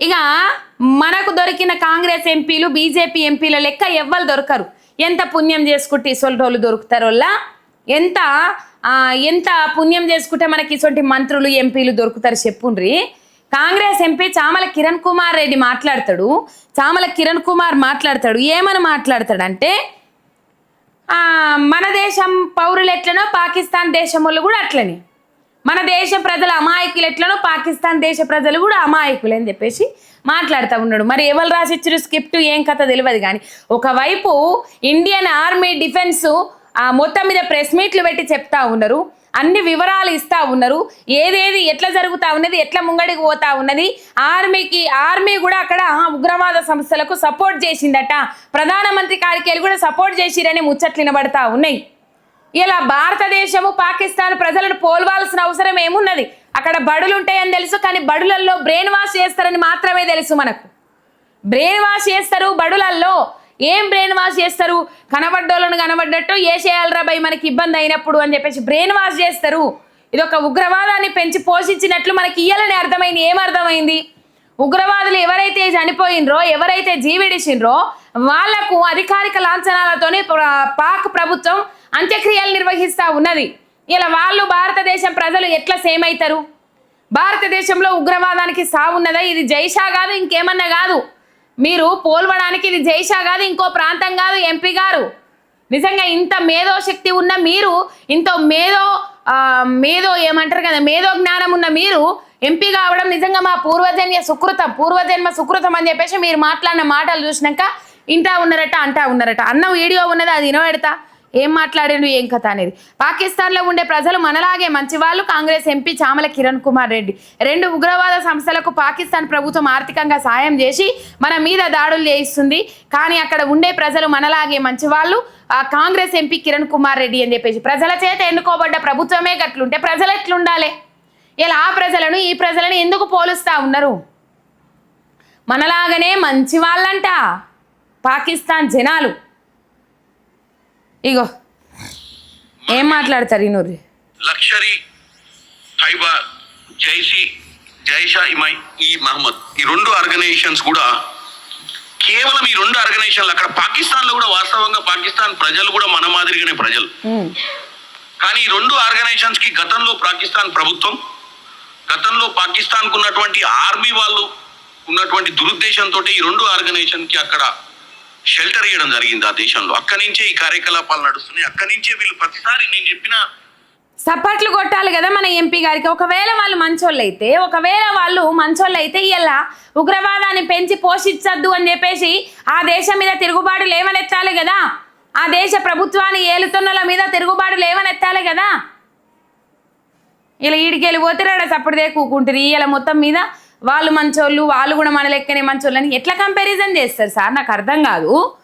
ఇక మనకు దొరికిన కాంగ్రెస్ ఎంపీలు బీజేపీ ఎంపీల లెక్క ఎవ్వరు దొరకరు. ఎంత పుణ్యం చేసుకుంటే ఇసొంటోళ్ళు దొరుకుతారోళ్ళ? ఎంత ఎంత పుణ్యం చేసుకుంటే మనకి ఇసొంటి మంత్రులు ఎంపీలు దొరుకుతారు చెప్పుండ్రి. కాంగ్రెస్ ఎంపీ చామల కిరణ్ కుమార్ రెడ్డి మాట్లాడతాడు. చామల కిరణ్ కుమార్ మాట్లాడతాడు. ఏమని మాట్లాడతాడంటే మన దేశం పౌరులు ఎట్లనో పాకిస్తాన్ దేశం వాళ్ళు కూడా అట్లనే. మన దేశ ప్రజలు అమాయకులు ఎట్లనో పాకిస్తాన్ దేశ ప్రజలు కూడా అమాయకులు అని చెప్పేసి మాట్లాడుతూ ఉన్నాడు. మరి ఎవరు రాసిచ్చారు స్క్రిప్ట్? ఏం కథ తెలియదు కానీ ఒకవైపు ఇండియన్ ఆర్మీ డిఫెన్స్ ఆ మొత్తం మీద ప్రెస్ మీట్లు పెట్టి చెప్తా ఉన్నారు. అన్ని వివరాలు ఇస్తా ఉన్నారు. ఏదేది ఎట్లా జరుగుతూ ఉన్నది ఎట్లా ముంగడికి పోతా ఉన్నది ఆర్మీకి ఆర్మీ కూడా అక్కడ ఉగ్రవాద సంస్థలకు సపోర్ట్ చేసిందట. ప్రధానమంత్రి కాడికి కూడా సపోర్ట్ చేసిరని ముచ్చట్లు వినబడతా ఉన్నాయి. ఇలా భారతదేశము పాకిస్తాన్ ప్రజలను పోల్వాల్సిన అవసరం ఏమున్నది? అక్కడ బడులు ఉంటాయని తెలుసు కానీ బడులలో బ్రెయిన్ వాష్ చేస్తారని మాత్రమే తెలుసు మనకు. బ్రెయిన్ వాష్ చేస్తారు బడులల్లో. ఏం బ్రెయిన్ వాష్ చేస్తారు? కనబడ్డోళ్ళను కనబడ్డట్టు ఏ చేయాలరా భయ్ మనకి ఇబ్బంది అయినప్పుడు అని చెప్పేసి బ్రెయిన్ వాష్ చేస్తారు. ఇది ఒక ఉగ్రవాదాన్ని పెంచి పోషించినట్లు మనకి ఇయ్యాలని అర్థమైంది. ఏమర్థమైంది ఉగ్రవాదులు ఎవరైతే చనిపోయినరో ఎవరైతే జీవిడిచిండ్రో వాళ్ళకు అధికారిక లాంఛనాలతోనే పాక్ ప్రభుత్వం అంత్యక్రియలు నిర్వహిస్తా ఉన్నది. ఇలా వాళ్ళు భారతదేశం ప్రజలు ఎట్లా సేమ్ అవుతారు భారతదేశంలో ఉగ్రవాదానికి సావున్నదా? ఇది జైషా కాదు ఇంకేమన్నా కాదు. మీరు పోల్వడానికి ఇది జైషా కాదు ఇంకో ప్రాంతం కాదు ఎంపీ గారు. నిజంగా ఇంత మేధో శక్తి ఉన్న మీరు ఇంత మేధో మేధో ఏమంటారు కదా మేధో జ్ఞానం ఉన్న మీరు ఎంపీ కావడం నిజంగా మా పూర్వజన్య సుకృతం పూర్వజన్మ సుకృతం అని చెప్పేసి మీరు మాట్లాడిన మాటలు చూసినాక ఇంటా ఉన్నారట అంటా ఉన్నారట. అన్న వీడియో ఉన్నది అది వినబెడతా? ఏం మాట్లాడాడు ఏం కథ అనేది. పాకిస్తాన్లో ఉండే ప్రజలు మనలాగే మంచివాళ్ళు కాంగ్రెస్ ఎంపీ చామల కిరణ్ కుమార్ రెడ్డి. రెండు ఉగ్రవాద సంస్థలకు పాకిస్తాన్ ప్రభుత్వం ఆర్థికంగా సాయం చేసి మన మీద దాడులు చేయిస్తుంది. కానీ అక్కడ ఉండే ప్రజలు మనలాగే మంచివాళ్ళు ఆ కాంగ్రెస్ ఎంపీ కిరణ్ కుమార్ రెడ్డి అని చెప్పేసి. ప్రజల చేత ఎన్నుకోబడ్డ ప్రభుత్వమే గట్లుంటే ప్రజలు ఎట్లుండాలి? ఇలా ఆ ప్రజలను ఈ ప్రజలను ఎందుకు పోలుస్తా ఉన్నారు? మనలాగనే మంచి వాళ్ళంట పాకిస్తాన్ జనాలు. ఇగో. ఏం మాట్లాడతారు ఈ నూరి? లక్షరీ తైబా జైసి జైషా ఇమై ఈ మహమ్మద్. ఈ రెండు ఆర్గనైజేషన్స్ కూడా కేవలం ఈ రెండు ఆర్గనైజేషన్లు అక్కడ పాకిస్తాన్లో కూడా వాస్తవంగా పాకిస్తాన్ ప్రజలు కూడా మన మాదిరిగానే ప్రజలు. కానీ ఈ రెండు ఆర్గనైజేషన్స్కి గతంలో పాకిస్తాన్ ప్రభుత్వం గతంలో పాకిస్తాన్కు ఉన్నటువంటి ఆర్మీ వాళ్ళు ఉన్నటువంటి దురుద్దేశంతో ఈ రెండు ఆర్గనైజేషన్కి అక్కడ షెల్టర్ ఇవ్వడం జరిగింది ఆ దేశంలో. అక్కడి నుంచే ఈ కార్యకలాపాలు నడుస్తున్నాయి. అక్కడి నుంచే వీళ్ళు ప్రతిసారి నేను చెప్పిన సప్పట్లు కొట్టాలి కదా మన ఎంపీ గారికి. ఒకవేళ వాళ్ళు మంచోళ్ళు అయితే ఒకవేళ వాళ్ళు మంచోళ్ళు అయితే ఇలా ఉగ్రవాదాన్ని పెంచి పోషించద్దు అని చెప్పేసి ఆ దేశం మీద తిరుగుబాటు లేవనెత్తాలి కదా. ఆ దేశ ప్రభుత్వాన్ని ఏలుతున్నల మీద తిరుగుబాటు లేవనెత్తాలి కదా. ఇలా ఈడికెళ్ళి రాడ సప్పుడుదే కూకుంటుంది ఇలా మొత్తం మీద వాళ్ళు మంచోళ్ళు వాళ్ళు కూడా మన లెక్కనే మంచోళ్ళని ఎట్లా కంపారిజన్ చేస్తారు సార్? నాకు అర్థం కాదు.